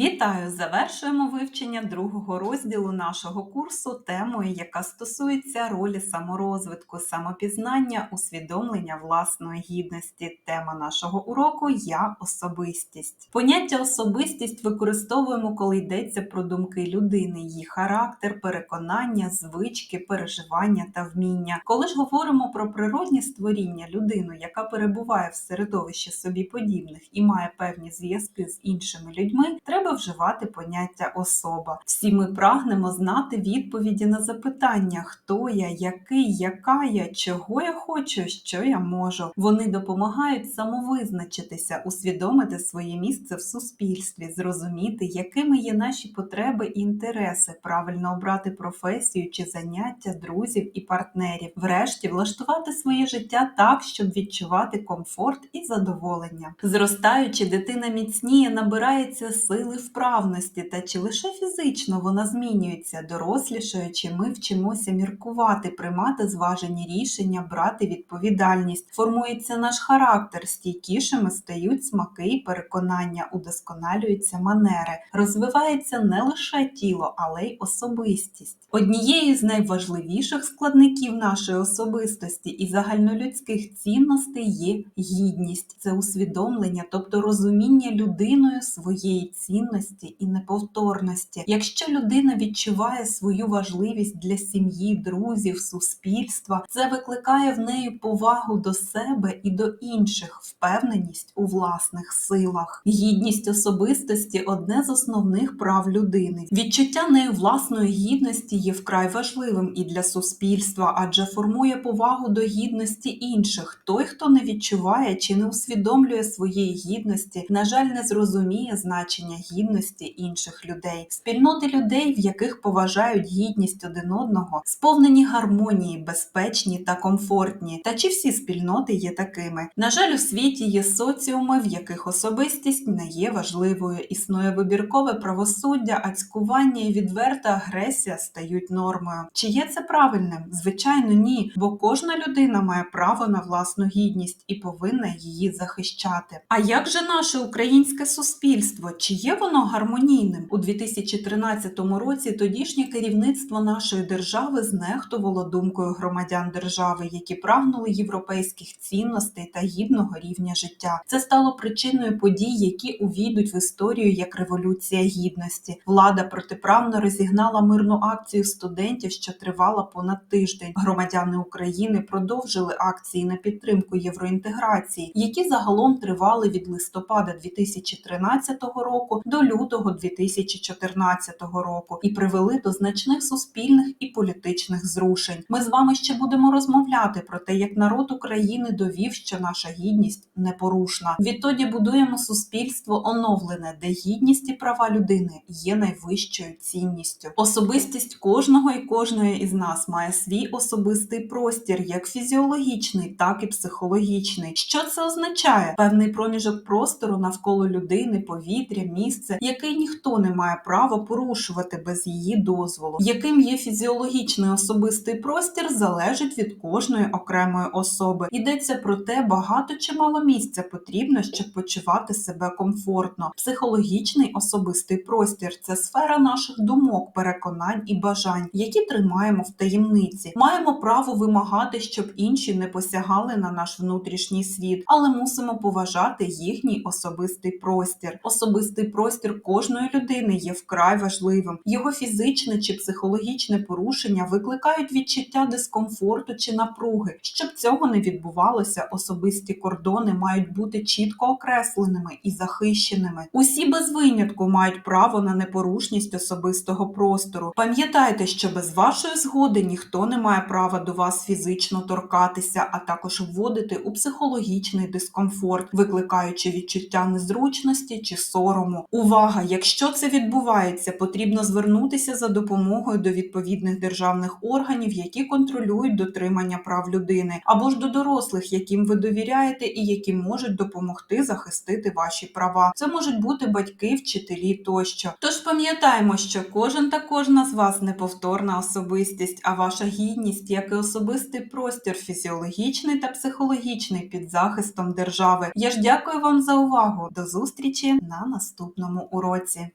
Вітаю! Завершуємо вивчення другого розділу нашого курсу темою, яка стосується ролі саморозвитку, самопізнання, усвідомлення власної гідності. Тема нашого уроку Я особистість. Поняття особистість використовуємо, коли йдеться про думки людини, її характер, переконання, звички, переживання та вміння. Коли ж говоримо про природні створіння, людину, яка перебуває в середовищі собі подібних і має певні зв'язки з іншими людьми, треба вживати поняття особа. Всі ми прагнемо знати відповіді на запитання, хто я, який, яка я, чого я хочу, що я можу. Вони допомагають самовизначитися, усвідомити своє місце в суспільстві, зрозуміти, якими є наші потреби і інтереси, правильно обрати професію чи заняття друзів і партнерів, врешті влаштувати своє життя так, щоб відчувати комфорт і задоволення. Зростаючи, дитина міцніє, набирається сили вправності, та чи лише фізично вона змінюється, дорослішаючи, ми вчимося міркувати, приймати зважені рішення, брати відповідальність. Формується наш характер, стійкішими стають смаки і переконання, удосконалюються манери, розвивається не лише тіло, але й особистість. Однією з найважливіших складників нашої особистості і загальнолюдських цінностей є гідність, це усвідомлення, тобто розуміння людиною своєї цінності і неповторності. Якщо людина відчуває свою важливість для сім'ї, друзів, суспільства, це викликає в неї повагу до себе і до інших, впевненість у власних силах. Гідність особистості одне з основних прав людини. Відчуття нею власної гідності є вкрай важливим і для суспільства, адже формує повагу до гідності інших. Той, хто не відчуває чи не усвідомлює своєї гідності, на жаль, не зрозуміє значення гідності інших людей. Спільноти людей, в яких поважають гідність один одного, сповнені гармонії, безпечні та комфортні. Та чи всі спільноти є такими? На жаль, у світі є соціуми, в яких особистість не є важливою. Існує вибіркове правосуддя, ацькування і відверта агресія стають нормою. Чи є це правильним? Звичайно, ні, бо кожна людина має право на власну гідність і повинна її захищати. А як же наше українське суспільство? Чи є воно гармонійним? У 2013 році тодішнє керівництво нашої держави знехтувало думкою громадян держави, які прагнули європейських цінностей та гідного рівня життя. Це стало причиною подій, які увійдуть в історію як революція гідності. Влада протиправно розігнала мирну акцію студентів, що тривала понад тиждень. Громадяни України продовжили акції на підтримку євроінтеграції, які загалом тривали від листопада 2013 року до лютого 2014 року і привели до значних суспільних і політичних зрушень. Ми з вами ще будемо розмовляти про те, як народ України довів, що наша гідність непорушна. Відтоді будуємо суспільство оновлене, де гідність і права людини є найвищою цінністю. Особистість кожного і кожної із нас має свій особистий простір, як фізіологічний, так і психологічний. Що це означає? Певний проміжок простору навколо людини, повітря, місце, який ніхто не має права порушувати без її дозволу. Яким є фізіологічний особистий простір, залежить від кожної окремої особи. Йдеться про те, багато чи мало місця потрібно, щоб почувати себе комфортно. Психологічний особистий простір це сфера наших думок, переконань і бажань, які тримаємо в таємниці. Маємо право вимагати, щоб інші не посягали на наш внутрішній світ, але мусимо поважати їхній особистий простір. Особистий простір кожної людини є вкрай важливим. Його фізичне чи психологічне порушення викликають відчуття дискомфорту чи напруги. Щоб цього не відбувалося, особисті кордони мають бути чітко окресленими і захищеними. Усі без винятку мають право на непорушність особистого простору. Пам'ятайте, що без вашої згоди ніхто не має права до вас фізично торкатися, а також вводити у психологічний дискомфорт, викликаючи відчуття незручності чи сорому. Увага! Якщо це відбувається, потрібно звернутися за допомогою до відповідних державних органів, які контролюють дотримання прав людини, або ж до дорослих, яким ви довіряєте і які можуть допомогти захистити ваші права. Це можуть бути батьки, вчителі тощо. Тож пам'ятаємо, що кожен та кожна з вас неповторна особистість, а ваша гідність, як і особистий простір, фізіологічний та психологічний під захистом держави. Я ж дякую вам за увагу. До зустрічі на наступному уроці.